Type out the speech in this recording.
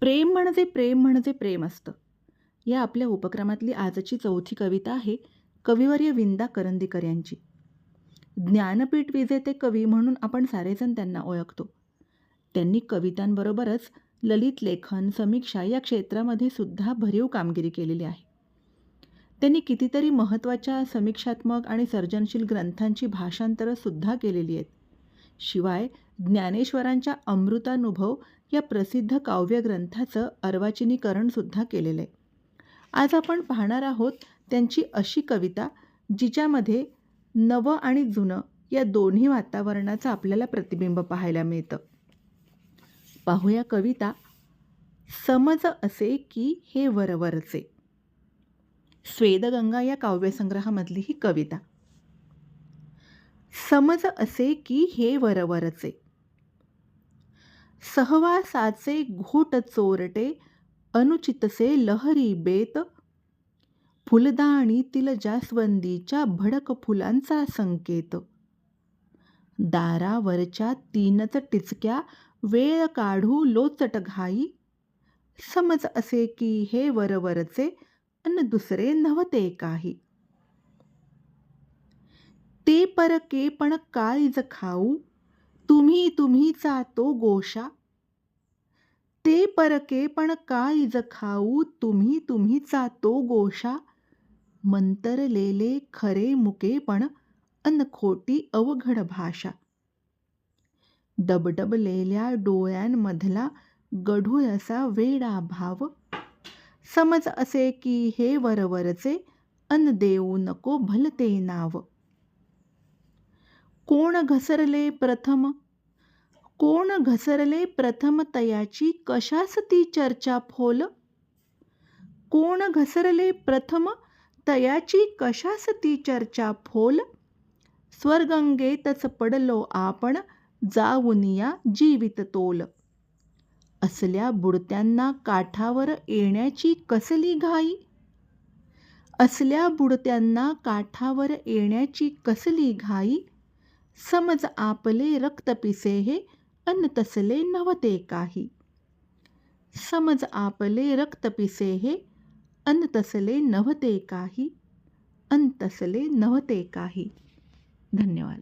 प्रेम म्हणजे प्रेम म्हणजे प्रेम असतं. या आपल्या उपक्रमातली आजची चौथी कविता आहे कविवर्य विंदा करंदीकर यांची. ज्ञानपीठ विजेते कवी म्हणून आपण सारेजण त्यांना ओळखतो. त्यांनी कवितांबरोबरच ललित लेखन समीक्षा या क्षेत्रामध्ये सुद्धा भरीव कामगिरी केलेली आहे. त्यांनी कितीतरी महत्त्वाच्या समीक्षात्मक आणि सर्जनशील ग्रंथांची भाषांतरंसुद्धा केलेली आहेत. शिवाय ज्ञानेश्वरांच्या अमृतानुभव या प्रसिद्ध काव्यग्रंथाचं अर्वाचिनीकरणसुद्धा केलेलं आहे. आज आपण पाहणार आहोत त्यांची अशी कविता जिच्यामध्ये नवं आणि जुनं या दोन्ही वातावरणाचं आपल्याला प्रतिबिंब पाहायला मिळतं. पाहूया कविता समज असे की हे वरवरचे. स्वेदगंगा या काव्यसंग्रहामधली ही कविता. समज असे की हे वरवरचे. सहवासाचे घोट चोरटे अनुचितसे लहरी बेत फुलदाणीतील जास्वंदीच्या भडक फुलांचा संकेत. दारावरच्या तीनच टिचक्या वेळ काढू लोचट घाई समज असे की हे वरवरचे अन दुसरे नव्हते काही. ते परके पण काळीज खाऊ तुम्ही तुम्हीचा तो गोशा. ते परके पण काळीज खाऊ तुम्ही तुम्हीचा तो गोशा. मंतरलेले खरे मुकेपण अन खोटी अवघड भाषा. डबडबलेल्या डोळ्यांमधला गढूळ असा वेडा भाव. समज असे की हे वरवरचे अन देऊ नको भलते नाव. कोण घसरले प्रथम? कोण घसरले प्रथम तयाची? कशास ती चर्चा फोल? कोण घसरले प्रथम तयाची? कशास ती चर्चा फोल? स्वर्गंगेतच पडलो आपण जाऊनिया जीवित तोल. असल्या बुडत्यांना काठावर येण्याची कसली घाई? असल्या बुडत्यांना काठावर येण्याची कसली घाई? समज आपले रक्त पिसे हे अन तसले नव्हते काही. समज आपले रक्त पिसे हे अन तसले नव्हते काही. अन तसले नव्हते काही. धन्यवाद.